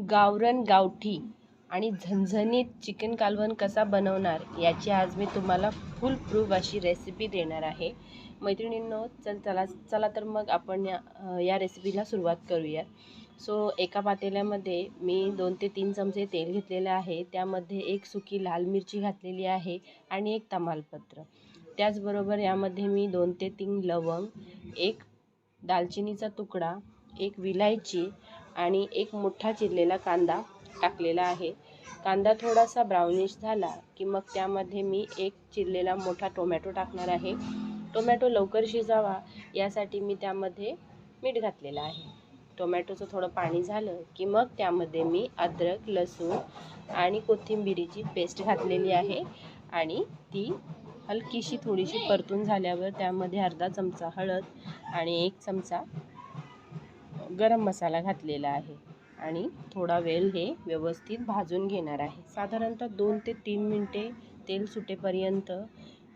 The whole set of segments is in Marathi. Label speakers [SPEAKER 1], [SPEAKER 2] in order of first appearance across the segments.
[SPEAKER 1] गावरान गावठी आणि झणझणीत चिकन कालवण कसा बनवणार याची आज मी तुम्हाला फुल प्रूफ अशी रेसिपी देणार आहे. मैत्रिणींनो चल चला चला तर मग आपण या या रेसिपीला सुरुवात करूया सो एका पातेल्यामध्ये मी दोन ते तीन चमचे तेल घेतलेलं आहे. त्यामध्ये एक सुकी लाल मिरची घातलेली आहे आणि एक तमालपत्र. त्याचबरोबर यामध्ये मी दोन ते तीन लवंग एक दालचिनीचा तुकडा एक विलायची आणि एक मोठा चिरलेला कांदा टाकलेला आहे. कांदा थोडासा ब्राउनिश झाला की मग त्यामध्ये मी एक चिरलेला मोठा टोमॅटो टाकणार आहे. टोमॅटो लवकर शिजावा यासाठी मी त्यामध्ये मीठ घातलेलं आहे. टोमॅटोचं थोडं पाणी झालं की मग त्यामध्ये मी अद्रक लसूण आणि कोथिंबिरीची पेस्ट घातलेली आहे आणि ती हलकीशी थोडीशी परतून झाल्यावर त्यामध्ये अर्धा चमचा हळद आणि एक चमचा गरम मसाला घातलेला आहे आणि थोडा वेळ हे व्यवस्थित भाजून घेणार आहे. साधारणतः दोन ते तीन मिनटे तेल सुटेपर्यंत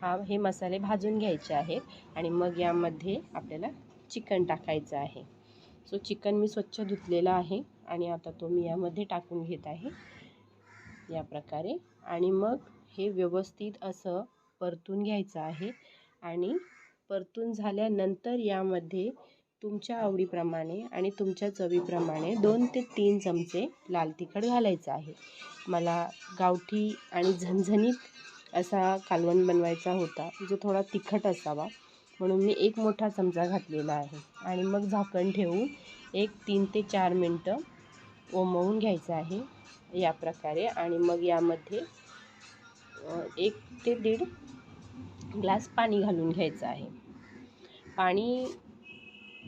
[SPEAKER 1] हा हे मसाले भाजून घ्यायचे आहेत आणि मग यामध्ये आपल्याला चिकन टाकायचं आहे. सो चिकन मी स्वच्छ धुतलेलं आहे आणि आता तो मी यामध्ये टाकून घेत आहे. या प्रकारे. आणि मग हे व्यवस्थित असं परतून घ्यायचं आहे आणि परतून झाल्यानंतर यामध्ये तुमच्या आवडीप्रमाणे आणि तुमच्या चवीप्रमाणे दोन ते तीन चमचे लाल तिखट घालायचं आहे. मला गावठी आणि झणझणीत असा कालवण बनवायचा होता जो थोडा तिखट असावा म्हणून मी एक मोठा चमचा घातलेला आहे. आणि मग झाकण ठेवून एक तीन ते चार मिनटं ओमवून घ्यायचं आहे या प्रकारे. आणि मग यामध्ये एक ते दीड ग्लास पाणी घालून घ्यायचं आहे. पाणी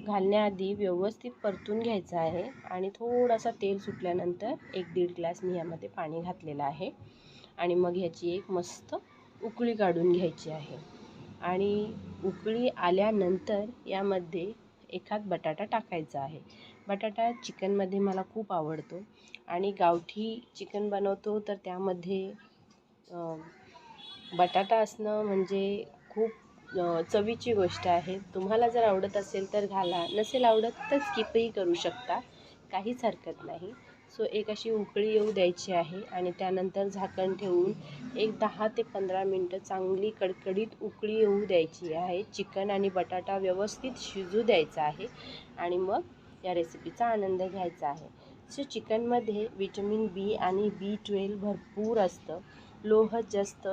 [SPEAKER 1] घालण्याआधी व्यवस्थित परतून घ्यायचं आहे आणि थोडासा तेल सुटल्यानंतर एक दीड ग्लास मी यामध्ये पाणी घातलेलं आहे. आणि मग ह्याची एक मस्त उकळी काढून घ्यायची आहे. आणि उकळी आल्यानंतर यामध्ये एखाद बटाटा टाकायचा आहे. बटाटा चिकनमध्ये मला खूप आवडतो. आणि गावठी चिकन बनवतो तर त्यामध्ये बटाटा असणं म्हणजे खूप चवीची गोष्ट आहे. तुम्हाला जर आवडत असेल तर घाला. नसेल आवडत तर स्किपही करू शकता. काहीच हरकत नाही. सो एक अशी उकळी येऊ द्यायची आहे आणि त्यानंतर झाकण ठेवून एक दहा ते पंधरा मिनटं चांगली कडकडीत उकळी येऊ द्यायची आहे. चिकन आणि बटाटा व्यवस्थित शिजू द्यायचा आहे आणि मग या रेसिपीचा आनंद घ्यायचा आहे. सो चिकनमध्ये विटॅमिन बी आणि बी ट्वेल्व भरपूर असतं. लोह जास्त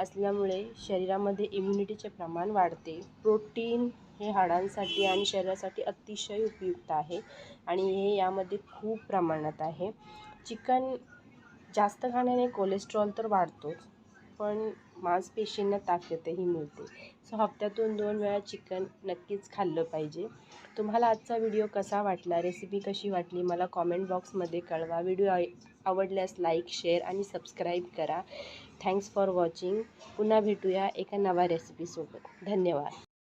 [SPEAKER 1] असल्यामुळे शरीरामध्ये इम्युनिटीचे प्रमाण वाढते. प्रोटीन हे हाडांसाठी आणि शरीरासाठी अतिशय उपयुक्त आहे आणि हे यामध्ये खूप प्रमाणात आहे. चिकन जास्त खाण्याने कोलेस्ट्रॉल तर वाढतोच पण मांसपेशींना ताकदही मिळते. सो हप्त्यातून दोन वेळा चिकन नक्कीच खाल्लं पाहिजे. तुम्हाला आजचा व्हिडिओ कसा वाटला? रेसिपी कशी वाटली? मला कॉमेंट बॉक्समध्ये कळवा. व्हिडिओ आवडल्यास लाईक शेअर आणि सबस्क्राईब करा. थँक्स फॉर वॉचिंग पुन्हा भेटूया एका नव्या रेसिपीसोबत धन्यवाद.